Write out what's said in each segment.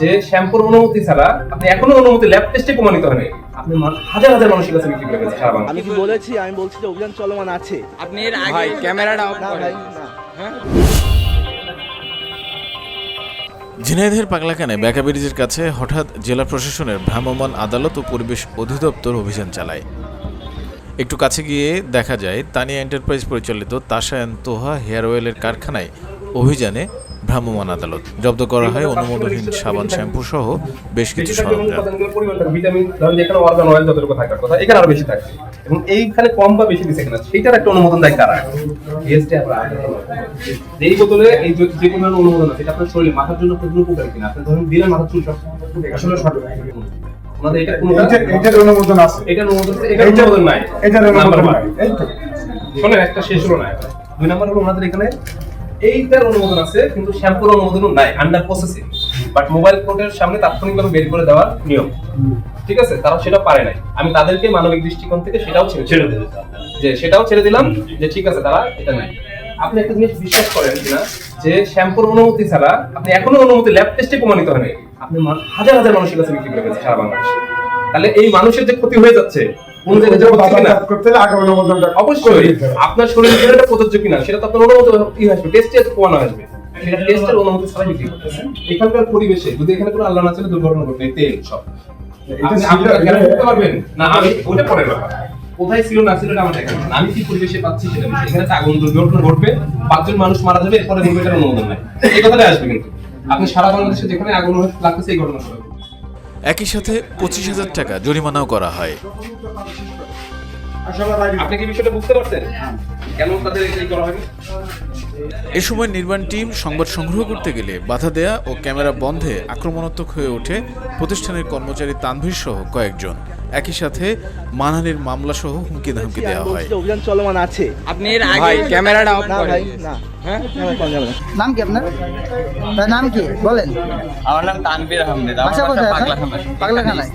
যে শ্যাম্পুর অনুমতি ছাড়া আপনি এখনও অনুমতি ল্যাব টেস্টে প্রমাণিত হয়নি। আপনি হাজার হাজার মানুষের কাছে বিক্রি করে ফেলছেন সারা আমি কি বলেছি? আমি বলছি যে অভিযান চলমান আছে। আপনি এর আগে ক্যামেরাটা অফ না ভাই না ঝিনাইদহের পাগলাকানে ব্যাকা ব্রিজের কাছে হঠাৎ জেলা প্রশাসনের ভ্রাম্যমাণ আদালত ও পরিবেশ অধিদপ্তর অভিযান চালায়। একটু কাছে গিয়ে দেখা যায় তানিয়া এন্টারপ্রাইজ পরিচালিত তাসায়ন তোহা হেয়ার অয়েলের কারখানায় অভিযানে ভ্রাম্যমাণ আদালত। জব্দ করা হয় অনুমোদনহীন সাবান শ্যাম্পু সহ বেশ কিছু সরঞ্জাম। ভিটামিন ধরেন যেখানে অর্গান অয়েল যতটুকু থাকার কথা এখানে আরও বেশি থাকে এবং এইখানে কম বা বেশি দিচ্ছে কিনা সেইটার একটা অনুমোদন দেয় কারা? এই বোতলে এই যে পরিমাণ অনুমোদন আছে এটা আপনার শরীরে মাথার জন্য কতটুকু উপকারী কিনা? আপনি ধরেন দিনের মাথার চুল সব আসলে সঠিক ওনাদের এটা কোনো এইটার অনুমোদন আছে। এটা অনুমোদন আছে, এটার অনুমোদন নাই। এটার অনুমোদন নাই। এই তো। শোনেন একটা শেষ হলো না। দুই নাম্বার হলো ওনাদের এখানে এইটার অনুমোদন আছে কিন্তু শ্যাম্পুর অনুমোদনও নাই আন্ডার প্রসেসিং বাট মোবাইল কোর্টের সামনে তাৎক্ষণিকভাবে বের করে দেওয়ার নিয়ম। ঠিক আছে? তারা সেটা পারে নাই। আমি তাদেরকে মানবিক দৃষ্টিকোণ থেকে সেটাও ছেড়ে ছেড়ে দিলাম। যে সেটাও ছেড়ে দিলাম যে ঠিক আছে তারা এটা নাই আপনি একটা জিনিস বিশ্বাস করেন কিনা? যে শ্যাম্পুর অনুমতি ছাড়া আপনি এখনও অনুমতি ল্যাব টেস্টে প্রমাণিত হয়নি। আপনি হাজার হাজার মানুষের কাছে বিক্রি করে ফেলছেন সারা বাংলাদেশে। তাহলে এই মানুষের যে ক্ষতি হয়ে যাচ্ছে অবশ্যই। আপনার শরীরের জন্য প্রযোজ্য কিনা সেটা তো আপনার অনুমতি ই আসবে টেস্টে প্রমাণ আসবে। সেটা টেস্টের অনুমতি ছাড়া বিক্রি করতেছেন এখানকার পরিবেশে যদি এখানে কোনো আল্লাহ না ছিল দুর্ঘটনা ঘটবে তেল সব। এটা পারবেন? না আমি ওটা পরের ব্যাপার। কোথায় ছিল না ছিল আমার দেখা না। আমি কি পরিবেশে পাচ্ছি সেটা এখানে আগুন দুর্ঘটনা ঘটবে পাঁচজন মানুষ মারা যাবে এরপরে বলবে এটার অনুমোদন নাই। এই কথাটা আসবে কিন্তু। আপনি সারা বাংলাদেশে যেখানে আগুন লাগতেছে এই ঘটনা ঘটবে। একই সাথে পঁচিশ হাজার টাকা জরিমানাও করা হয়। আপনি কি বিষয়টা বুঝতে পারছেন? কেন তাদের এই করা হয়নি? এ সময় নির্মাণ টিম সংবাদ সংগ্রহ করতে গেলে বাধা দেয়া ও ক্যামেরা বন্ধে আক্রমণাত্মক হয়ে ওঠে প্রতিষ্ঠানের কর্মচারী তানভীর সহ কয়েকজন। একই সাথে মানহানির মামলা সহ হুমকি ধামকি দেওয়া হয়। অভিযান চলমান আছে। আপনি এর আগে ভাই ক্যামেরাটা অফ না ভাই না। হ্যাঁ? নাম কি আপনার? তার নাম কি? বলেন। আমার নাম তানভীর আহমেদ আমার বাসা বাসা কোথায় পাগলাখানা পাগলাখানায়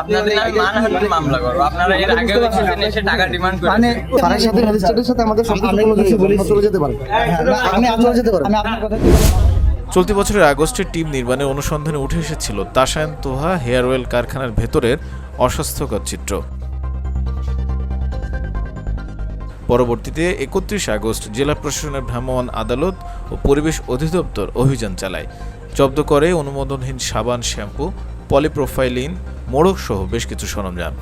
আপনাদের মানহানির মামলা করব। আপনারা এর আগে এসেছেন এসে টাকা ডিমান্ড মানে তার সাথে ম্যাজিস্ট্রেটের সাথে আমাদের সম্পর্ক চলে যেতে পারেন আপনি চলে যেতে পারেন আমি আপনার কথা চলতি বছরের আগস্টে টিম নির্মাণের অনুসন্ধানে উঠে এসেছিল তাসায়ন তোহা হেয়ার অয়েল কারখানার ভেতরের অস্বাস্থ্যকর চিত্র। পরবর্তীতে একত্রিশ আগস্ট জেলা প্রশাসনের ভ্রাম্যমাণ আদালত ও পরিবেশ অধিদপ্তর অভিযান চালায়। জব্দ করে অনুমোদনহীন সাবান, শ্যাম্পু, পলিপ্রোফাইলিন, মোড়ক সহ বেশ কিছু সরঞ্জাম।